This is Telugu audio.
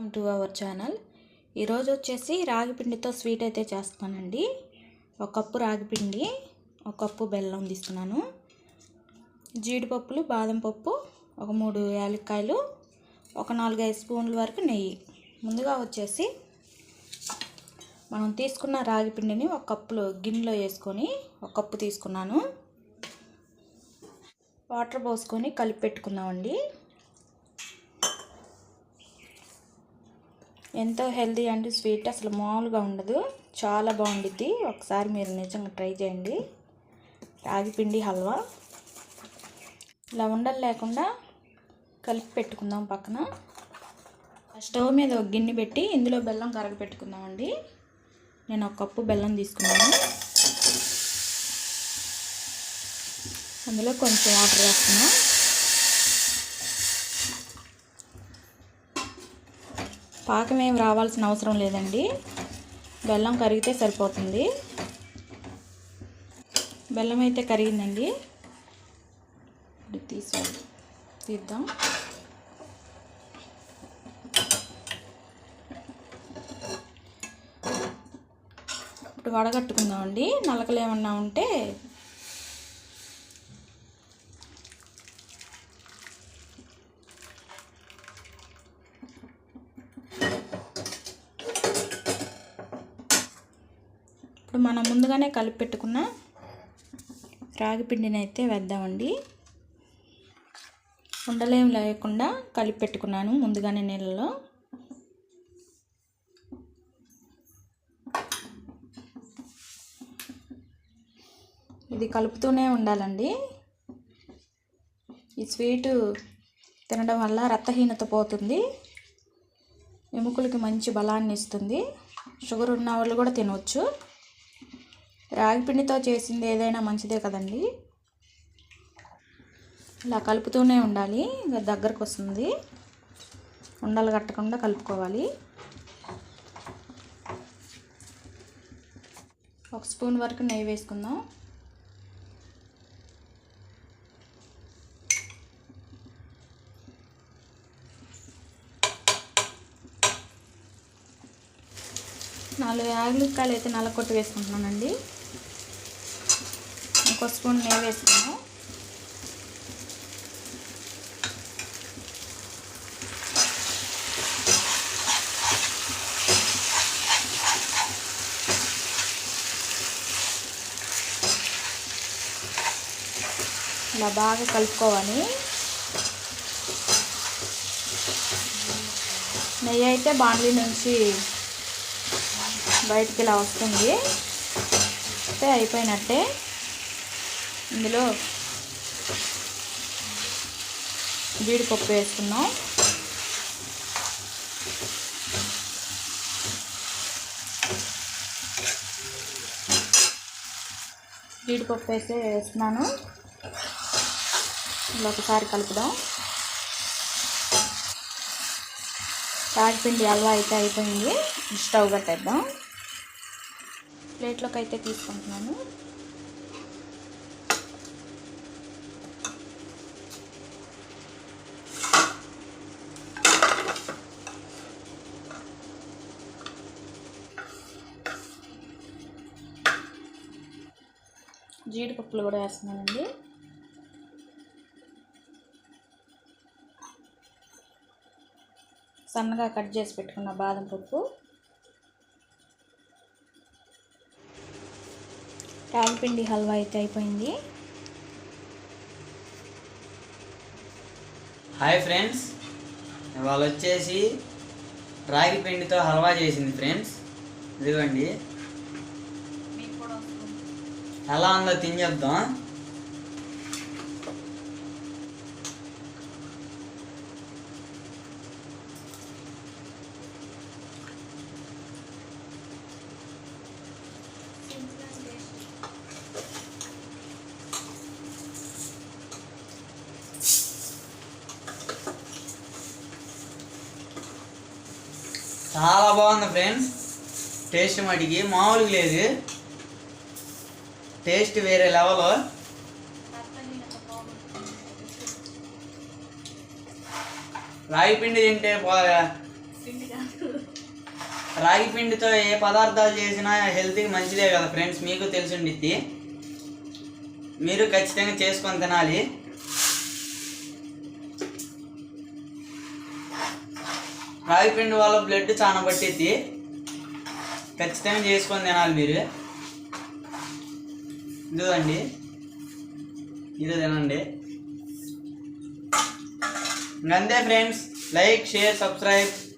Welcome to our channel. ఈరోజు వచ్చేసి రాగి పిండితో స్వీట్ అయితే చేస్తానండి. ఒక కప్పు రాగి పిండి ఒక కప్పు బెల్లం తీసుకున్నాను. జీడిపప్పులు బాదం పప్పు ఒక మూడు యాలక్కాయలు ఒక నాలుగైదు స్పూన్ల వరకు నెయ్యి. ముందుగా వచ్చేసి మనం తీసుకున్న రాగి పిండిని ఒక కప్పులో గిన్నెలో వేసుకొని ఒక కప్పు తీసుకున్నాను. వాటర్ పోసుకొని కలిపి పెట్టుకుందామండి. ఎంతో హెల్దీ అండ్ స్వీట్ అసలు మామూలుగా ఉండదు. చాలా బాగుండిద్ది. ఒకసారి మీరు నిజంగా ట్రై చేయండి. రాగిపిండి హల్వా. ఇలా ఉండలు లేకుండా కలిపి పెట్టుకుందాం పక్కన. స్టవ్ మీద ఒక గిన్నె పెట్టి ఇందులో బెల్లం కరగ పెట్టుకుందామండి నేను ఒక కప్పు బెల్లం తీసుకున్నాను. అందులో కొంచెం వాటర్ వేస్తున్నాను పాకం ఏం రావాల్సిన అవసరం లేదండి. బెల్లం కరిగితే సరిపోతుంది. బెల్లం అయితే కరిగిందండి. ఇప్పుడు తీసి తీద్దాం. ఇప్పుడు వడగట్టుకుందామండి. నలకలు ఏమన్నా ఉంటే ఇప్పుడు మనం ముందుగానే కలిపి పెట్టుకున్న రాగి పిండిని అయితే వేద్దామండి. ఉండలేం లేకుండా కలిపి పెట్టుకున్నాను ముందుగానే నీళ్ళలో. ఇది కలుపుతూనే ఉండాలండి. ఈ స్వీటు తినడం వల్ల రక్తహీనత పోతుంది. ఎముకలకి మంచి బలాన్ని ఇస్తుంది. షుగర్ ఉన్న వాళ్ళు కూడా తినవచ్చు. రాగిపిండితో చేసింది ఏదైనా మంచిదే కదండి. ఇలా కలుపుతూనే ఉండాలి. ఇంకా దగ్గరకు వస్తుంది. ఉండలు కట్టకుండా కలుపుకోవాలి. ఒక స్పూన్ వరకు నెయ్యి వేసుకుందాం. నాలుగు యాగలికాయలు అయితే నల్లకొట్టు వేసుకుంటున్నానండి. ఒక స్పూన్ నెయ్యి వేసుకున్నాం ఇలా బాగా కలుపుకోవాలి. నెయ్యి అయితే బాండ్లీ నుంచి బయటికి ఇలా వస్తుంది. అయితే అయిపోయినట్టే. ఇందులో జీడిపప్పు వేసుకున్నాం జీడిపప్పు వేసి వేస్తున్నాను. ఇలా ఒకసారి కలుపుదాం. రాగిపిండి అలా అయితే అయిపోయింది. స్టవ్ కట్టేద్దాం. ప్లేట్లోకి అయితే తీసుకుంటున్నాను. జీడిపప్పులు కూడా వేస్తున్నానండి. సన్నగా కట్ చేసి పెట్టుకున్న బాదం పప్పు. రాగిపిండి హల్వా అయితే అయిపోయింది. హాయ్ ఫ్రెండ్స్ వాళ్ళు వచ్చేసి రాగి పిండితో హల్వా చేసింది ఫ్రెండ్స్. ఇదిగోండి. ఎలా ఉందో తినేద్దాం. చాలా బాగుంది ఫ్రెండ్స్. టేస్ట్ మటుకి మామూలుగా లేదు. టేస్ట్ వేరే లెవెల్. రాగి పిండి తింటే పో- రాగి పిండితో ఏ పదార్థాలు చేసినా హెల్త్కి మంచిదే కదా ఫ్రెండ్స్ మీకు తెలిసి ఉండిద్ది మీరు ఖచ్చితంగా చేసుకొని తినాలి. రాగి పిండి వల్ల బ్లడ్ చాలా పట్టిద్ది. ఖచ్చితంగా చేసుకొని తినాలి మీరు. ఇదిగోండి. ఇదే తినండి. నందే ఫ్రెండ్స్. Like share subscribe.